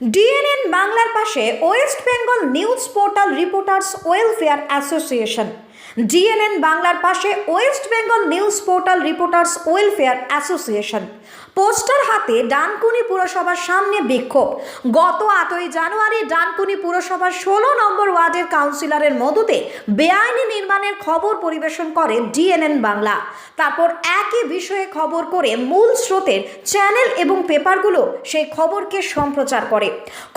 DNN বাংলার পাশে West Bengal news portal reporters welfare association. DNN বাংলার পাশে West Bengal news portal reporters welfare association. Poster হাতে ডানকুনি পুরসভার সামনে বিক্ষোভ। গত আটই জানুয়ারি ডানকুনি পুরসভার ষোলো নম্বর ওয়ার্ডের কাউন্সিলরের মদতে বেআইনি নির্মাণের খবর পরিবেশন করে ডিএনএন বাংলা। তারপর একই বিষয়ে খবর করে মূল স্রোতের চ্যানেল এবং পেপারগুলো সেই খবরকে সম্প্রচার করে।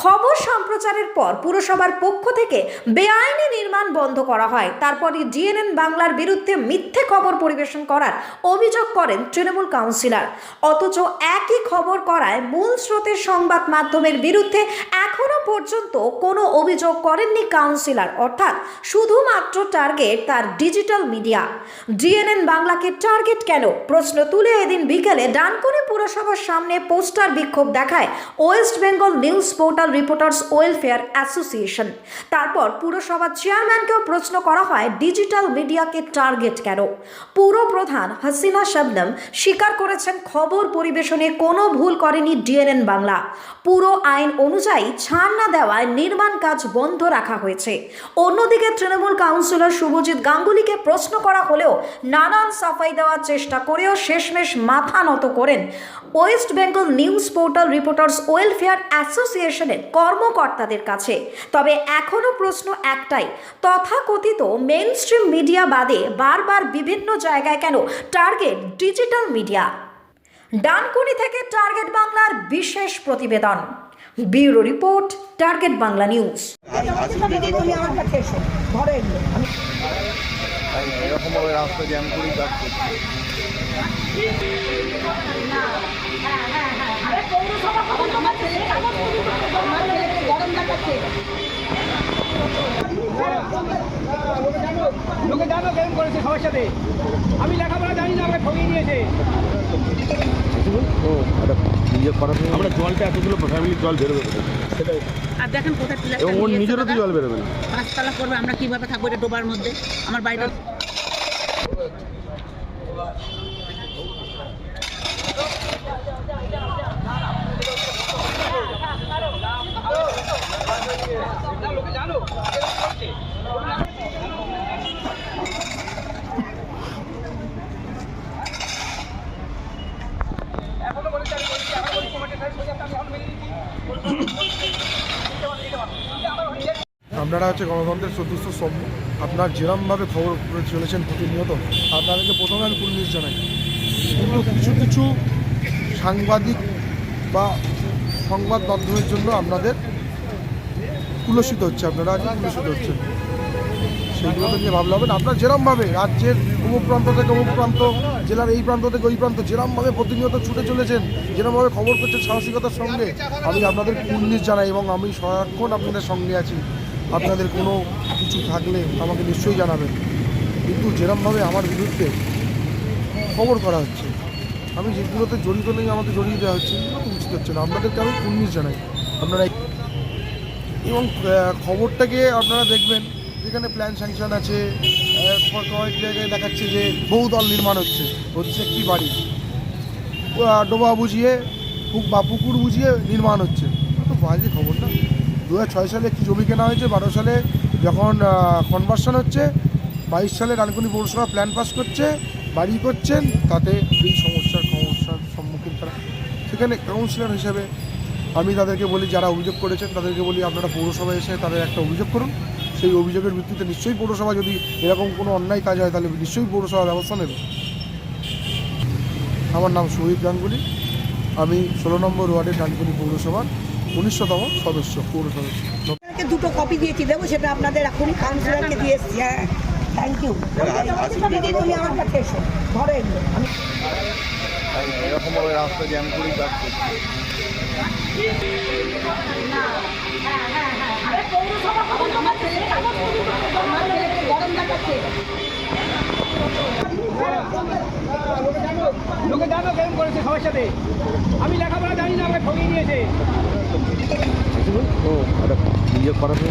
খবর সম্প্রচারের পর পুরসভার পক্ষ থেকে বেআইনি নির্মাণ বন্ধ করা হয়। তারপরই ডিএনএন বাংলার বিরুদ্ধে মিথ্যে খবর পরিবেশন করার অভিযোগ করেন তৃণমূল কাউন্সিলর। অথচ একই খবর করায় মূল স্রোতের সংবাদ মাধ্যমের বিরুদ্ধে এখনও পর্যন্ত কোনো অভিযোগ করেননি কাউন্সিলর, অর্থাৎ শুধুমাত্র টার্গেট তার ডিজিটাল মিডিয়া। ডিএনএন বাংলাকে টার্গেট কেন? প্রশ্ন তুলে এদিন বিকেলে ডানকুনি পুরসভার সামনে পোস্টার বিক্ষোভ দেখায় West Bengal news portal reporters welfare association. তারপর পুরসভার চেয়ারম্যানকেও প্রশ্ন করা হয়, ডিজিটাল মিডিয়াকে টার্গেট কেন? পুর প্রধান হাসিনা শবনম স্বীকার করেছেন খবর পরিবেশনে কোনো ভুল করেনি ডিএনএন বাংলা। পুরো আইন অনুযায়ী ছাড় না দেওয়ায় নির্মাণ কাজ বন্ধ রাখা হয়েছে। অন্যদিকে তৃণমূল কাউন্সিলর শুভজিৎ গাঙ্গুলিকে প্রশ্ন করা হলেও নানান সাফাই দেওয়ার চেষ্টা করেও শেষমেশ মাথা নত করেন। West Bengal news portal reporters welfare অ্যাসোসিয়েশনের কর্মকর্তাদের কাছে। তবে এখনও প্রশ্ন একটাই, তথাকথিত মেন স্ট্রিম মিডিয়া বাদে বারবার বিভিন্ন জায়গায় কেন টার্গেট ডিজিটাল মিডিয়া ডানকুনি থেকে টার্গেট বাংলার বিশেষ প্রতিবেদন। Bureau report, target Bangla news. লোকে জানো কেমন করেছে সবার সাথে আমি লেখাপড়া জানি না, আমাকে ঠকিয়ে দিয়েছে আমরা জলটা এতগুলো ফ্যামিলির জল বেরোবে সেটাই আর দেখেন কোথায় পিলার ওর নিজেরও তো জল বেরোবে না। পাঁচতলা করবে আমরা কীভাবে থাকব এটা ডোবার মধ্যে? আমার বাড়িটা এখনও বলেছে আমি বলছি আমার বলি তোমাকে সাইজ হয়ে যাচ্ছে আমি এখন মেনে নিচ্ছি আপনারা হচ্ছে গণতন্ত্রের সদস্য স্তম্ভ। আপনার যেরমভাবে খবর চলেছেন প্রতিনিয়ত, আপনাদেরকে প্রথমে আমি কুর্নিশ জানাই। কিন্তু কিছু কিছু সাংবাদিক বা সংবাদ মাধ্যমের জন্য আপনাদের কুলসিত হচ্ছে, আপনারা আজকে কুলসিত হচ্ছেন। সেইগুলোকে নিয়ে ভাবলে হবে না। আপনারা যেরমভাবে রাজ্যের অমুক প্রান্ত থেকে অমুক প্রান্ত, জেলার এই প্রান্ত থেকে ওই প্রান্ত যেরমভাবে প্রতিনিয়ত ছুটে চলেছেন, যেরমভাবে খবর করছেন সাহসিকতার সঙ্গে, আমি আপনাদের কুর্নিশ জানাই এবং আমি সারাক্ষণ আপনাদের সঙ্গে আছি। আপনাদের কোনো কিছু থাকলে আমাকে নিশ্চয়ই জানাবেন। কিন্তু যেরমভাবে আমার বিরুদ্ধে খবর করা হচ্ছে, আমি যেগুলোতে জড়িত নেই আমাকে জড়িয়ে দেওয়া হচ্ছে এগুলো তো উচিত হচ্ছে না। আপনাদেরকে আমি কুর্নিশ জানাই। আপনারা এবং খবরটাকে আপনারা দেখবেন, যেখানে প্ল্যান স্যাংশন আছে কয়েক জায়গায় দেখাচ্ছে যে বহুদল নির্মাণ হচ্ছে হচ্ছে একটি বাড়ি। ডোবা বুঝিয়ে বা পুকুর বুঝিয়ে নির্মাণ হচ্ছে। তো বাজে খবর না দু সালে কি জমি কেনা হয়েছে? বারো সালে যখন কনভার্সন হচ্ছে, বাইশ সালে রানকুনি পৌরসভা প্ল্যান পাস করছে, বাড়ি করছেন, তাতে এই সমস্যার সমস্যার সম্মুখীন তারা। সেখানে কাউন্সিলর হিসেবে আমি তাদেরকে বলি, যারা অভিযোগ করেছেন, তাদেরকে বলি, আপনারা পৌরসভায় এসে তাদের একটা অভিযোগ করুন। সেই অভিযোগের ভিত্তিতে নিশ্চয়ই পৌরসভা যদি এরকম কোনো অন্যায় কাজ হয়, তাহলে নিশ্চয়ই পৌরসভা ব্যবস্থা নেবে। আমার নাম শহীদ গাঙ্গুলি। আমি ষোলো নম্বর ওয়ার্ডের ডানকুনি পৌরসভার উনিশশোতম সদস্য পৌর সদস্য। আপনাকে দুটো কপি দিয়েছি দেবো সেটা আপনাদের এখনই কাউন্সিলরকে দিয়ে এসছি হ্যাঁ। থ্যাংক ইউ তুমি আমার কাছে এসো। এগুলো। আমি এরকম ভাবে রাস্তা জ্যাম করেই কাজ লোকে জানো কেমন করেছে সবার সাথে। আমি লেখাপড়া জানি না আমাকে ঠকিয়ে দিয়েছে।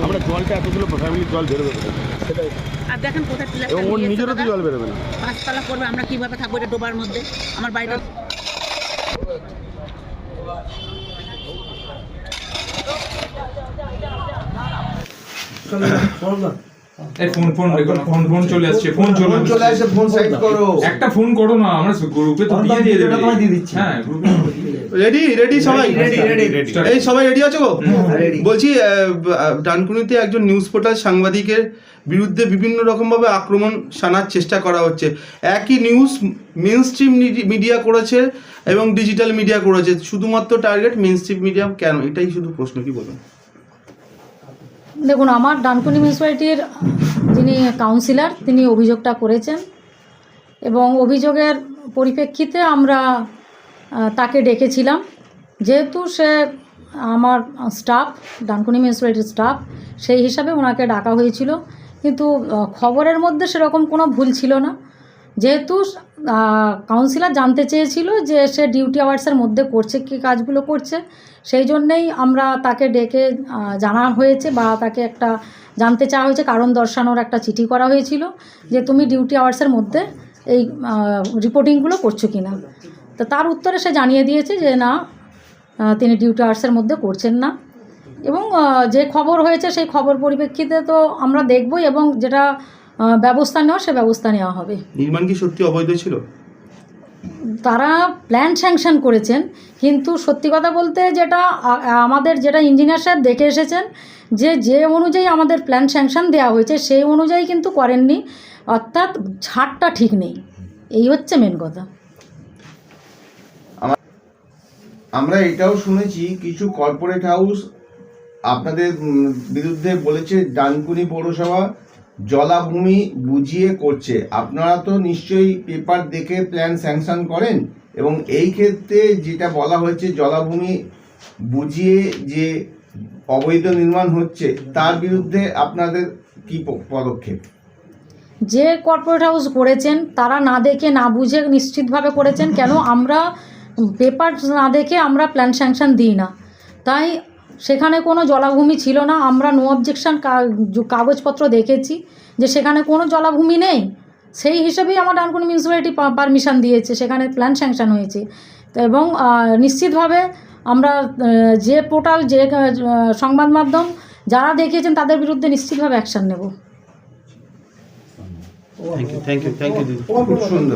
আমরা জলটা এতগুলো ফ্যামিলির জল বেরোবে সেটাই। আর দেখেন কোথায় এবং ওর নিজেরও তো জল বেরোবে না। পাঁচতলা করবে আমরা কীভাবে থাকব এটা ডোবার মধ্যে? আমার বাড়িটা Sonra, sonra. এই ফোন ফোন ফোন ফোন চলে আসছে ফোন চলে চলে আসে ফোন সাইড করো। একটা ফোন করো না আমরা গ্রুপে তো দিয়ে দিয়ে দেবে। হ্যাঁ গ্রুপে রেডি রেডি সবাই Start. এই সবাই রেডি আছো গো? বলছি ডানকুনিতে একজন নিউজ পোর্টাল সাংবাদিকের বিরুদ্ধে বিভিন্ন রকমভাবে আক্রমণ সানার চেষ্টা করা হচ্ছে। একই নিউজ মেন স্ট্রিম মিডিয়া করেছে এবং ডিজিটাল মিডিয়া করেছে। শুধুমাত্র টার্গেট মেন স্ট্রিম মিডিয়া কেন? এটাই শুধু প্রশ্ন কি বলবেন? দেখুন, আমার ডানকুনি মিউনিসিপ্যালিটির যিনি কাউন্সিলর তিনি অভিযোগটা করেছেন এবং অভিযোগের পরিপ্রেক্ষিতে আমরা তাকে ডেকেছিলাম। যেহেতু সে আমার স্টাফ ডানকুনি মিউনিসিপ্যালিটির স্টাফ সেই হিসাবে ওনাকে ডাকা হয়েছিল। কিন্তু খবরের মধ্যে সেরকম কোনো ভুল ছিল না। যেহেতু কাউন্সিলর জানতে চেয়েছিল যে সে ডিউটি আওয়ার্সের মধ্যে করছে কি কাজগুলো করছে, সেই জন্যেই আমরা তাকে ডেকে জানা হয়েছে বা তাকে একটা জানতে চাওয়া হয়েছে, কারণ দর্শানোর একটা চিঠি করা হয়েছিল যে তুমি ডিউটি আওয়ার্সের মধ্যে এই রিপোর্টিংগুলো করছ কি না তো তার উত্তরে সে জানিয়ে দিয়েছে যে না তিনি ডিউটি আওয়ার্সের মধ্যে করছেন না। এবং যে খবর হয়েছে সেই খবর পরিপ্রেক্ষিতে তো আমরা দেখবই এবং যেটা ব্যবস্থা নেওয়া সে ব্যবস্থা নেওয়া হবে। নির্মাণ কি সত্যি অবৈধ ছিল? তারা প্ল্যান স্যাংশন করেছেন কিন্তু সত্যি কথা বলতে যেটা আমাদের যেটা ইঞ্জিনিয়ার সাহেব দেখে এসেছেন যে যে অনুযায়ী আমাদের প্ল্যান স্যাংশন দেওয়া হয়েছে সেই অনুযায়ী কিন্তু করেননি অর্থাৎ ছাড়টা ঠিক নেই। এই হচ্ছে মেন কথা। আমরা এটাও শুনেছি কিছু কর্পোরেট হাউস আপনাদের বিরুদ্ধে বলেছে ডানকুনি পৌরসভা জলাভূমি বুঝিয়ে করছে। আপনারা তো নিশ্চয়ই পেপার দেখে প্ল্যান স্যাংশন করেন এবং এই ক্ষেত্রে যেটা বলা হয়েছে, জলাভূমি বুঝিয়ে যে অবৈধ নির্মাণ হচ্ছে, তার বিরুদ্ধে আপনাদের কি পদক্ষেপ? যে কর্পোরেট হাউস করেছেন, তারা না দেখে, না বুঝে নিশ্চিতভাবে করেছেন, কেন আমরা পেপার না দেখে আমরা প্ল্যান স্যাংশন দিই না। তাই সেখানে কোনো জলাভূমি ছিল না। আমরা নো অবজেকশান কাগজপত্র দেখেছি যে সেখানে কোনো জলাভূমি নেই। সেই হিসেবেই আমার ডানকুনি মিউনিসিপ্যালিটি পারমিশন দিয়েছে। সেখানে প্ল্যান স্যাংশন হয়েছে। এবং নিশ্চিতভাবে আমরা যে পোর্টাল যে সংবাদ মাধ্যম যারা দেখিয়েছেন তাদের বিরুদ্ধে নিশ্চিতভাবে অ্যাকশন নেব। Thank you thank you thank you খুব সুন্দর।